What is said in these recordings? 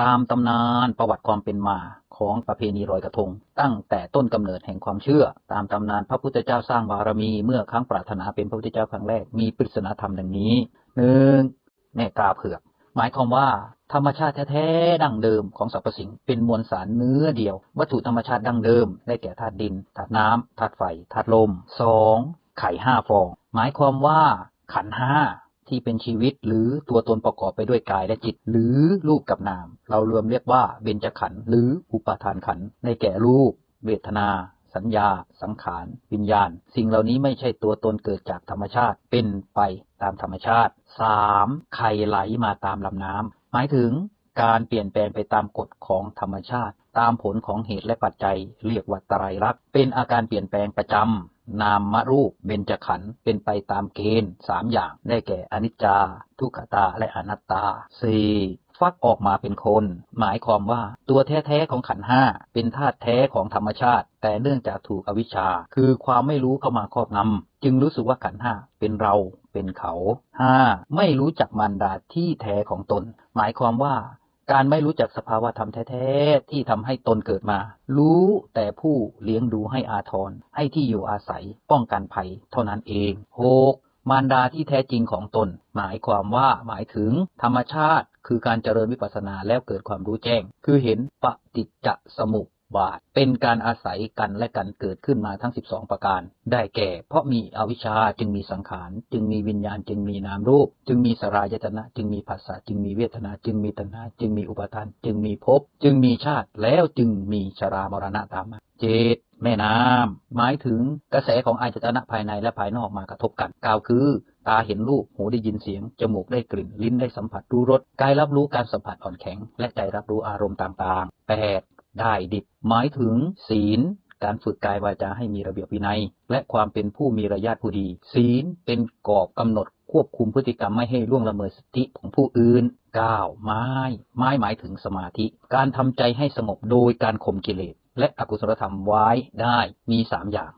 ตามตำนานประวัติความเป็นมาของประเพณีลอยกระทง ตั้งแต่ต้นกำเนิดแห่งความเชื่อ ตามตำนานพระพุทธเจ้าสร้างบารมี เมื่อครั้งปรารถนาเป็นพระพุทธเจ้าครั้งแรกมีปริศนาธรรมดังนี้หนึ่งแม่กาเผือก หมายความว่าธรรมชาติแท้ๆดั้งเดิมของสรรพสิ่งเป็นมวลสารเนื้อเดียว วัตถุธรรมชาติดั้งเดิมได้แก่ธาตุดินธาตุน้ำธาตุไฟธาตุลมสองไข่ห้าฟอง หมายความว่าขันห้า ที่เป็นชีวิต หรือตัวตนประกอบไปด้วยกายและจิต หรือรูปกับนาม เรารวมเรียกว่าเบญจขันธ์หรืออุปาทานขันธ์ได้แก่รูป เวทนา สัญญา สังขาร วิญญาณ สิ่งเหล่านี้ไม่ใช่ตัวตนเกิดจากธรรมชาติเป็นไปตามธรรมชาติ 3. ไข่ไหลมาตามลำน้ำหมายถึงการเปลี่ยนแปลงไปตามกฎของธรรมชาติ ตามผลของเหตุและปัจจัย เรียกว่าไตรลักษณ์เป็นอาการเปลี่ยนแปลงประจำ นามมรูปเบญจขันธ์เป็นไปตามเกณฑ์สามอย่างได้แก่อนิจจา ทุกขตาและอนัตตา 4. ฟักออกมาเป็นคน หมายความว่าตัวแท้ๆของขันห้าเป็นธาตุแท้ของธรรมชาติ แต่เนื่องจากถูกอวิชชา คือความไม่รู้เข้ามาครอบงำจึงรู้สึกว่าขันห้าเป็นเราเป็นเขา 5. ไม่รู้จักมารดาที่แท้ของตน หมายความว่า การไม่รู้จักสภาวะธรรมแท้ๆที่ทำให้ตนเกิดมา รู้แต่ผู้เลี้ยงดูให้อาทรให้ที่อยู่อาศัย ป้องกันภัย เท่านั้นเองหกมารดาที่แท้จริงของตน หมายความว่าหมายถึงธรรมชาติ คือการเจริญวิปัสสนาแล้วเกิดความรู้แจ้ง คือเห็นปฏิจจสมุป บาท เป็นการอาศัยกันและกันเกิดขึ้นมาทั้ง 12 ประการ ได้แก่ เพราะมีอวิชชาจึงมีสังขาร จึงมีวิญญาณจึงมีนามรูป จึงมีสรายตนะ จึงมีภาษาจึงมีเวทนา จึงมีตัณหา จึงมีอุปทาน จึงมีภพจึงมีชาติแล้วจึงมีชรามรณะตามมาเจดแม่น้ำหมายถึงกระแสของอายตนะภายในและภายนอกมากระทบกันกล่าวคือตาเห็นรูป หูได้ยินเสียง จมูกได้กลิ่น ลิ้นได้สัมผัสรู้รส กายรับรู้การสัมผัสอ่อนแข็ง และใจรับรู้อารมณ์ต่างๆ 8. ได้ดิบ หมายถึง ศีล การฝึกกายวาจาให้มีระเบียบวินัย และความเป็นผู้มีระยะผู้ดี ศีลเป็นกรอบกำหนดควบคุมพฤติกรรมไม่ให้ล่วงละเมิดสิทธิของผู้อื่น 9. ไม้ ไม้หมายถึงสมาธิ การทำใจให้สงบโดยการข่มกิเลส และอกุศลธรรมไว้ได้มี 3 อย่าง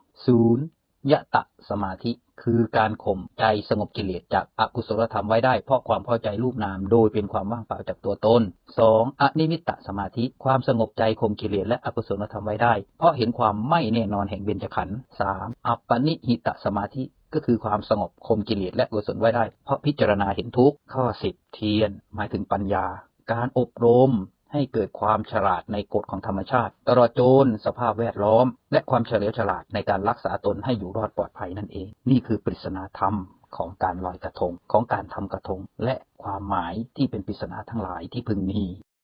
0. ยะตะสมาธิ คือการข่มใจสงบกิเลสจากอกุศลธรรมไว้ได้ เพราะความพอใจรูปนาม โดยเป็นความว่างเปล่าจากตัวตน 2. อนิมิตตสมาธิ ความสงบใจข่มกิเลสและอกุศลธรรมไว้ได้ เพราะเห็นความไม่แน่นอนแห่งเบญจขันธ์ 3. อัปปนิหิตสมาธิก็คือความสงบข่มกิเลสและกุศลไว้ได้ เพราะพิจารณาเห็นทุกข์ข้อ10เทียน หมายถึงปัญญา การอบรม ให้เกิดความฉลาดในกฎของธรรมชาติ ตลอดจนสภาพแวดล้อม และความเฉลียวฉลาดในการรักษาตนให้อยู่รอดปลอดภัยนั่นเอง นี่คือปริศนาธรรมของการลอยกระทง ของการทำกระทง และความหมายที่เป็นปริศนาทั้งหลายที่พึงมี